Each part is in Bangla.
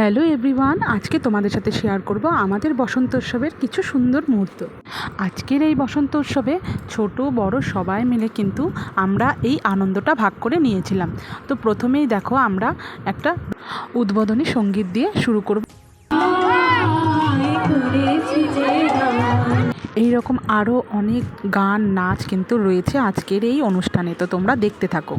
হ্যালো এভরিওয়ান, আজকে তোমাদের সাথে শেয়ার করব আমাদের বসন্ত উৎসবের কিছু সুন্দর মুহূর্ত। আজকের এই বসন্ত উৎসবে ছোট, বড় সবাই মিলে কিন্তু আমরা এই আনন্দটা ভাগ করে নিয়েছিলাম। তো প্রথমেই দেখো আমরা একটা উদ্বোধনী সংগীত দিয়ে শুরু করব। এই রকম আরও অনেক গান, নাচ কিন্তু রয়েছে আজকের এই অনুষ্ঠানে, তো তোমরা দেখতে থাকো।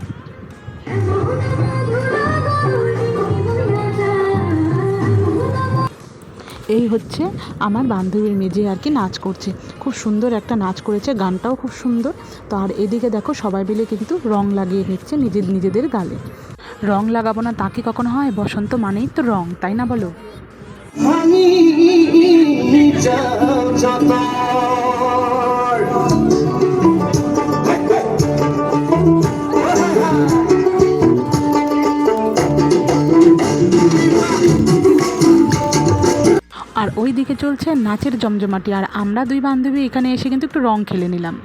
এই হচ্ছে আমার বান্ধবীর মেজে আর কি নাচ করছে। খুব সুন্দর একটা নাচ করেছে, গানটাও খুব সুন্দর। তো আর এদিকে দেখো সবাই মিলে কিন্তু রং লাগিয়ে নিচ্ছে নিজের, নিজেদের গালে। রং লাগাবো না তা কি কখনো হয়? বসন্ত মানেই তো রং, তাই না বলো? আর ওই দিকে চলছে নাচের জমজমাটি আর আমরা দুই বান্ধবী এখানে এসে কিন্তু একটু রং খেলে নিলাম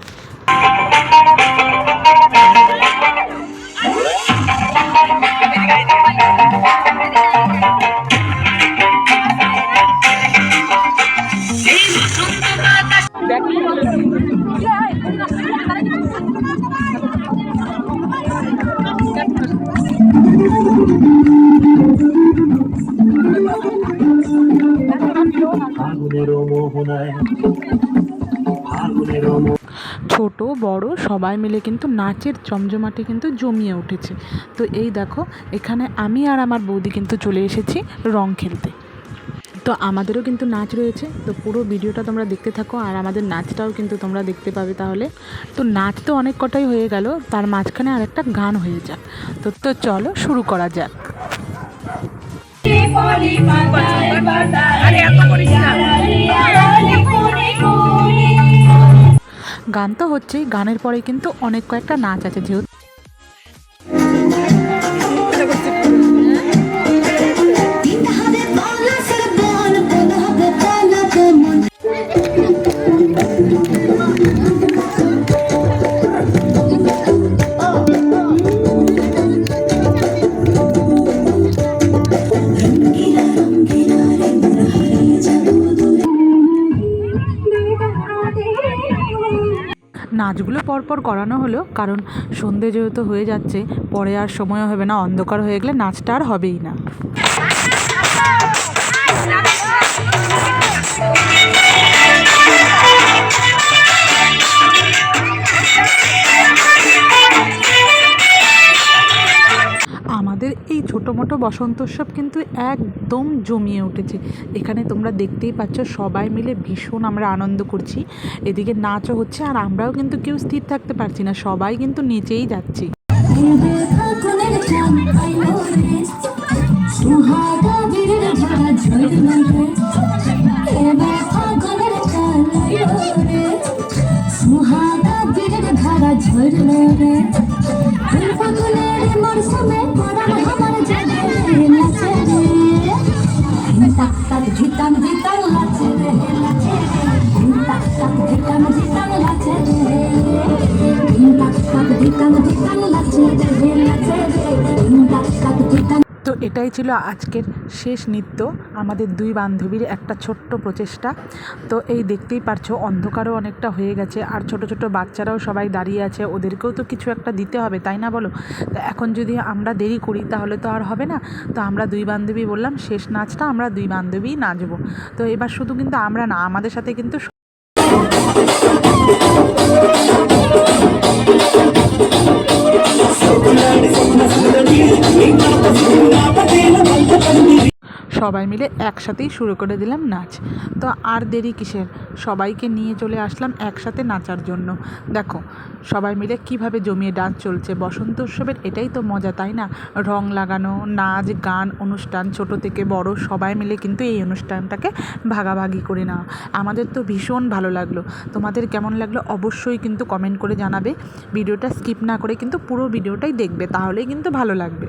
ছোট, বড়, সবাই মিলে কিন্তু নাচের জমজমাটি কিন্তু জমিয়ে উঠেছে। তো এই দেখো, এখানে আমি আর আমার বৌদি কিন্তু চলে এসেছি রং খেলতে। তো আমাদেরও কিন্তু নাচ রয়েছে। তো পুরো ভিডিওটা তোমরা দেখতে থাকো, আর আমাদের নাচটাও কিন্তু তোমরা দেখতে পাবে তাহলে। তো নাচ তো অনেক কটাই হয়ে গেল, তার মাঝখানে আর একটা গান হয়ে যাক। তো তো চলো শুরু করা যাক। গান তো হচ্ছে গানের পরে কিন্তু অনেক কয়েকটা নাচ আছে যেহেতু নাচগুলো পরপর করানো হলো, কারণ সন্ধে যেহেতু হয়ে যাচ্ছে, পরে আর সময় হবে না, অন্ধকার হয়ে গেলে নাচটা আর হবেই না। ছোটো মোটো বসন্ত উৎসব কিন্তু একদম জমিয়ে উঠেছে। এখানে তোমরা দেখতেই পাচ্ছ সবাই মিলে ভীষণ আমরা আনন্দ করছি। এদিকে নাচও হচ্ছে আর আমরাও কিন্তু কেউ স্থির থাকতে পারছি না, সবাই কিন্তু নিচেই যাচ্ছি। সুহাগা তো এটাই ছিল আজকের শেষ নৃত্য, আমাদের দুই বান্ধবীর একটা ছোট্ট প্রচেষ্টা। তো এই দেখতেই পারছ, অন্ধকারও অনেকটা হয়ে গেছে, আর ছোট ছোট বাচ্চারাও সবাই দাঁড়িয়ে আছে, ওদেরকেও তো কিছু একটা দিতে হবে, তাই না বলো? তো এখন যদি আমরা দেরি করি, তাহলে তো আর হবে না। তো আমরা দুই বান্ধবী বললাম, শেষ নাচটা আমরা দুই বান্ধবীই নাচবো। তো এবার শুধু কিন্তু আমরা না, আমাদের সাথে কিন্তু সবাই মিলে একসাথেই শুরু করে দিলাম নাচ। তো আর দেরি কিসের? সবাইকে নিয়ে চলে আসলাম একসাথে নাচার জন্য। দেখো, সবাই মিলে কীভাবে জমিয়ে ডান্স চলছে। বসন্ত উৎসবের এটাই তো মজা, তাই না? রং লাগানো, নাচ, গান, অনুষ্ঠান, ছোট থেকে বড়, সবাই মিলে কিন্তু এই অনুষ্ঠানটাকে ভাগাভাগি করে নেওয়া আমাদের তো ভীষণ ভালো লাগল। তোমাদের কেমন লাগল অবশ্যই কিন্তু কমেন্ট করে জানাবে। ভিডিওটা স্কিপ না করে কিন্তু পুরো ভিডিওটাই দেখবে, তাহলেই কিন্তু ভালো লাগবে।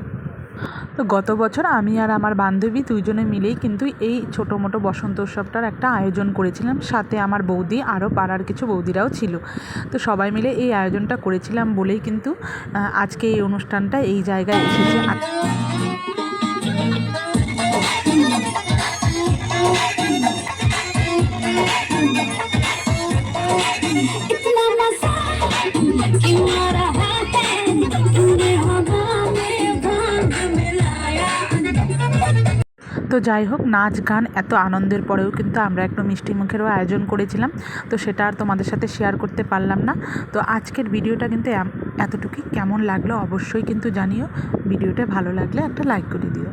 তো গত বছর আমি আর আমার বান্ধবী দুইজনে মিলেই কিন্তু এই ছোটো মোটো বসন্ত উৎসবটার একটা আয়োজন করেছিলাম। সাথে আমার বৌদি, আরও পাড়ার কিছু বৌদিরাও ছিল। তো সবাই মিলে এই আয়োজনটা করেছিলাম বলেই কিন্তু আজকে এই অনুষ্ঠানটা এই জায়গায় এসেছে। তো যাই হোক, নাচ, গান এত আনন্দের পরেও কিন্তু আমরা একটু মিষ্টি মুখেরও আয়োজন করেছিলাম। তো সেটা আর তোমাদের সাথে শেয়ার করতে পারলাম না। তো আজকের ভিডিওটা কিন্তু এতটুকুই। কেমন লাগল অবশ্যই কিন্তু জানিও। ভিডিওটা ভালো লাগলে একটা লাইক করে দিও।